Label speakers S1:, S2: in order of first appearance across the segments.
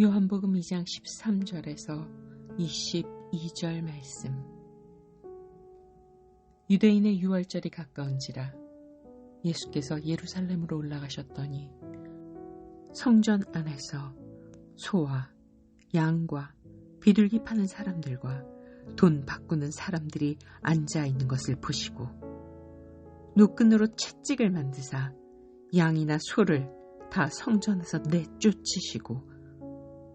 S1: 요한복음 2장 13절에서 22절 말씀. 유대인의 유월절이 가까운지라 예수께서 예루살렘으로 올라가셨더니 성전 안에서 소와 양과 비둘기 파는 사람들과 돈 바꾸는 사람들이 앉아 있는 것을 보시고 노끈으로 채찍을 만드사 양이나 소를 다 성전에서 내쫓으시고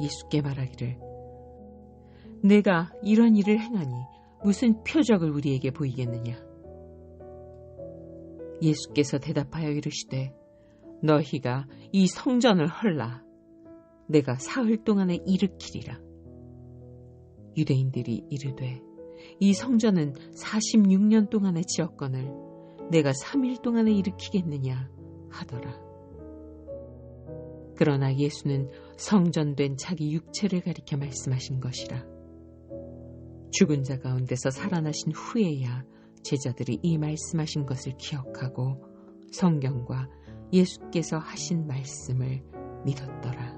S1: 예수께 말하기를 내가 이런 일을 행하니 무슨 표적을 우리에게 보이겠느냐? 예수께서 대답하여 이르시되 너희가 이 성전을 헐라 내가 사흘 동안에 일으키리라. 유대인들이 이르되 이 성전은 46년 동안에 지었건을 내가 3일 동안에 일으키겠느냐 하더라. 그러나 예수는 성전된 자기 육체를 가리켜 말씀하신 것이라. 죽은 자 가운데서 살아나신 후에야 제자들이 이 말씀하신 것을 기억하고 성경과 예수께서 하신 말씀을 믿었더라.